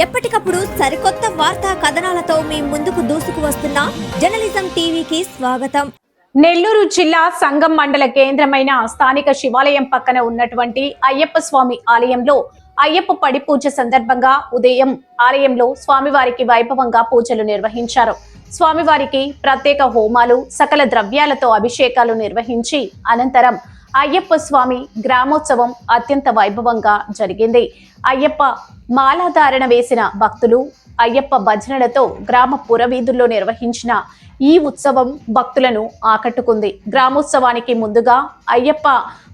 ఎప్పటికప్పుడు సరికొత్త వార్తా కథనాలతో మీ ముందుకు దూసుకు వస్తున్న జర్నలిజం టీవీకి స్వాగతం. నెల్లూరు జిల్లా సంగం మండల కేంద్రమైన స్థానిక శివాలయం పక్కన ఉన్నటువంటి అయ్యప్ప స్వామి ఆలయంలో అయ్యప్ప పడి పూజ సందర్భంగా ఉదయం ఆలయంలో స్వామివారికి వైభవంగా పూజలు నిర్వహించారు. స్వామివారికి ప్రత్యేక హోమాలు సకల ద్రవ్యాలతో అభిషేకాలు నిర్వహించి అనంతరం అయ్యప్ప స్వామి గ్రామోత్సవం అత్యంత వైభవంగా జరిగింది. అయ్యప్ప మాలాధారణ వేసిన భక్తులు అయ్యప్ప భజనలతో గ్రామ పురవీధుల్లో నిర్వహించిన ఈ ఉత్సవం భక్తులను ఆకట్టుకుంది. గ్రామోత్సవానికి ముందుగా అయ్యప్ప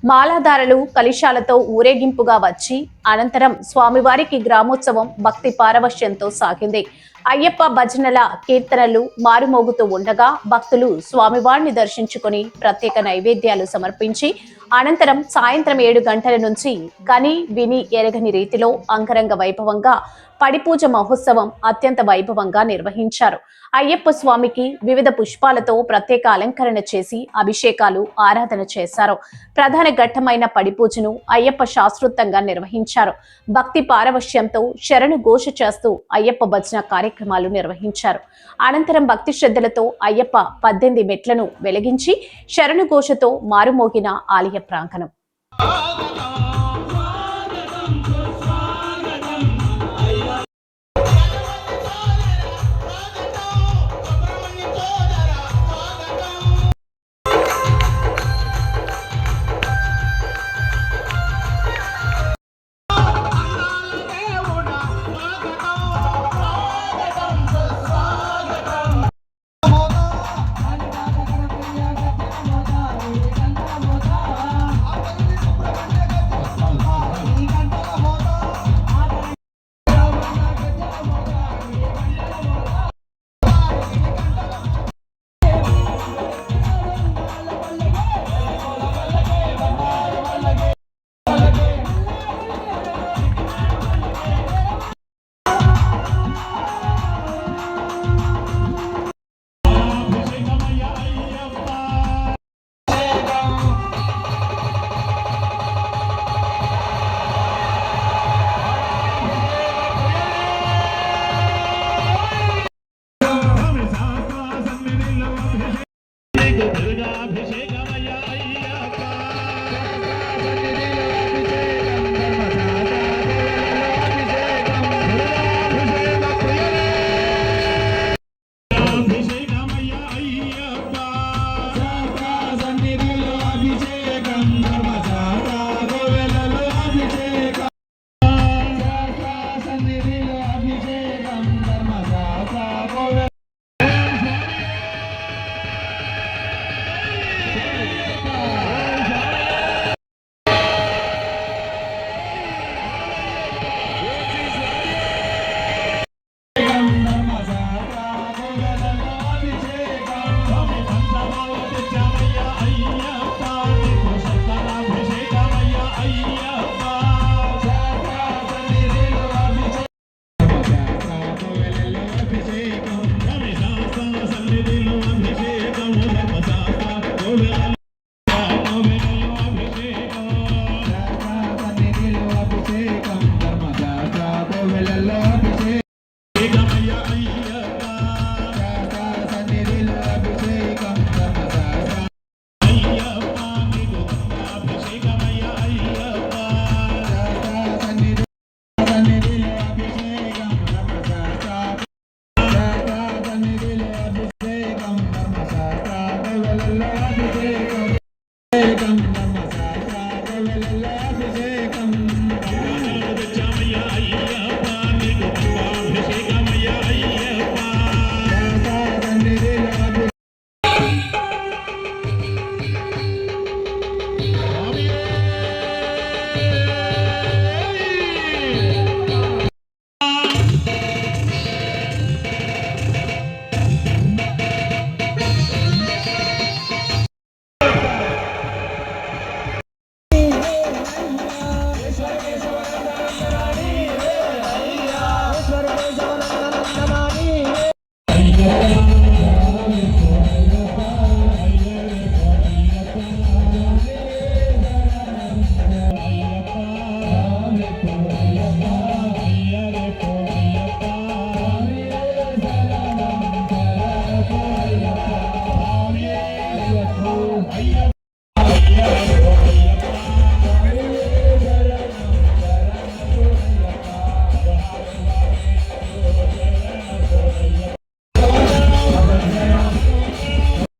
మాలాధారలు కలిశాలతో ఊరేగింపుగా వచ్చి అనంతరం స్వామివారికి గ్రామోత్సవం భక్తి పారవశ్యంతో సాగింది. అయ్యప్ప భజనల కీర్తనలు మారుమోగుతూ ఉండగా భక్తులు స్వామివారిని దర్శించుకుని ప్రత్యేక నైవేద్యాలు సమర్పించి అనంతరం సాయంత్రం ఏడు గంటల నుంచి కని విని ఎరగని రీతిలో అంగరంగ వైభవంగా పడిపూజ మహోత్సవం అత్యంత వైభవంగా నిర్వహించారు. అయ్యప్ప స్వామికి వివిధ పుష్పాలతో ప్రత్యేక అలంకరణ చేసి అభిషేకాలు ఆరాధన చేశారు. ప్రధాన ఘట్టమైన పడిపూజను అయ్యప్ప శాస్త్రోత్తంగా నిర్వహించారు. భక్తి పారవశ్యంతో శరణు ఘోష చేస్తూ అయ్యప్ప భజన కార్యక్రమాలు నిర్వహించారు. అనంతరం భక్తి శ్రద్ధలతో అయ్యప్ప పద్దెనిమిది మెట్లను వెలిగించి శరణు ఘోషతో మారుమోగిన ఆలయ ప్రాంగణం.